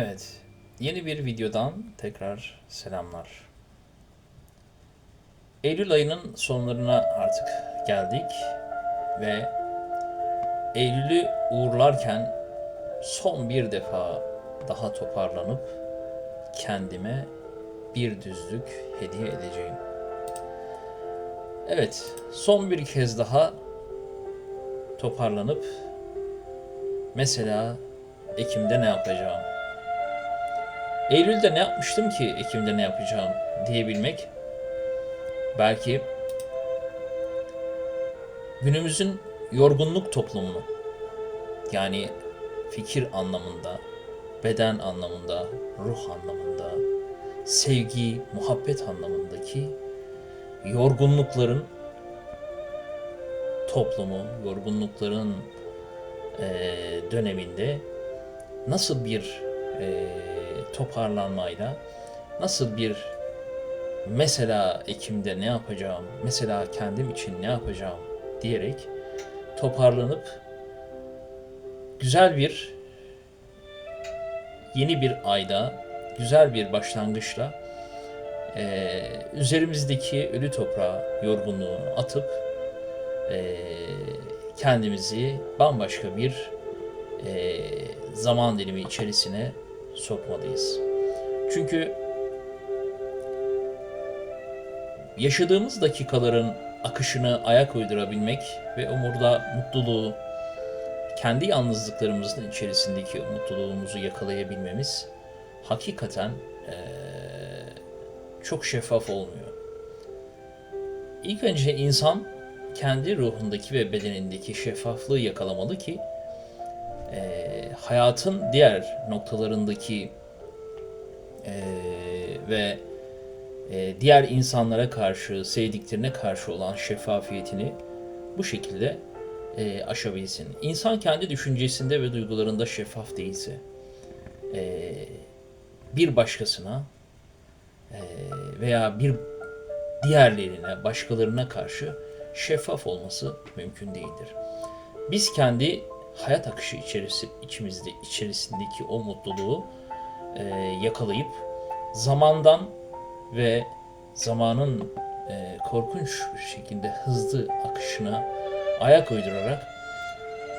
Evet, yeni bir videodan tekrar selamlar. Eylül ayının sonlarına artık geldik ve Eylül'ü uğurlarken son bir defa daha toparlanıp kendime bir düzlük hediye edeceğim. Evet, son bir kez daha toparlanıp mesela Ekim'de ne yapacağım? Eylül'de ne yapmıştım ki Ekim'de ne yapacağım diyebilmek? Belki günümüzün yorgunluk toplumunu yani fikir anlamında, beden anlamında, ruh anlamında, sevgi, muhabbet anlamındaki yorgunlukların toplumu, yorgunlukların eee, döneminde nasıl bir eee, toparlanmayla, nasıl bir mesela Ekim'de ne yapacağım, mesela kendim için ne yapacağım diyerek toparlanıp güzel bir yeni bir ayda güzel bir başlangıçla eee, üzerimizdeki ölü toprağı yorgunluğunu atıp eee, kendimizi bambaşka bir eee, zaman dilimi içerisine sokmalıyız. Çünkü yaşadığımız dakikaların akışını ayak uydurabilmek ve umurda mutluluğu, kendi yalnızlıklarımızın içerisindeki mutluluğumuzu yakalayabilmemiz hakikaten eee, çok şeffaf olmuyor. İlk önce insan kendi ruhundaki ve bedenindeki şeffaflığı yakalamalı ki eee, hayatın diğer noktalarındaki eee, ve eee, diğer insanlara karşı, sevdiklerine karşı olan şeffafiyetini bu şekilde eee, aşabilsin. İnsan kendi düşüncesinde ve duygularında şeffaf değilse eee, bir başkasına eee, veya bir diğerlerine, başkalarına karşı şeffaf olması mümkün değildir. Biz kendi hayat akışı içerisi, içimizde içerisindeki o mutluluğu e, yakalayıp zamandan ve zamanın e, korkunç bir şekilde hızlı akışına ayak uydurarak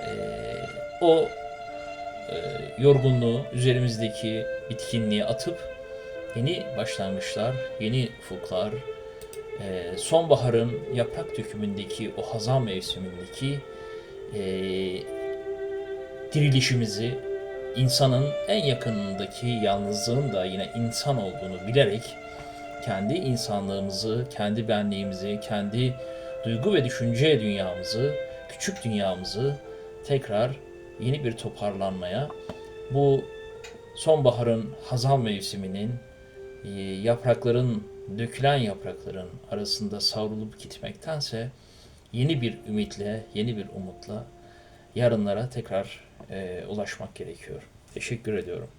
e, o e, yorgunluğu üzerimizdeki bitkinliği atıp yeni başlangıçlar, yeni ufuklar, e, sonbaharın yaprak dökümündeki o hazan mevsimindeki e, dirilişimizi insanın en yakınındaki yalnızlığın da yine insan olduğunu bilerek kendi insanlığımızı, kendi benliğimizi, kendi duygu ve düşünce dünyamızı, küçük dünyamızı tekrar yeni bir toparlanmaya, bu sonbaharın hazan mevsiminin e, yaprakların, dökülen yaprakların arasında savrulup gitmektense yeni bir ümitle, yeni bir umutla yarınlara tekrar e, ulaşmak gerekiyor. Teşekkür ediyorum.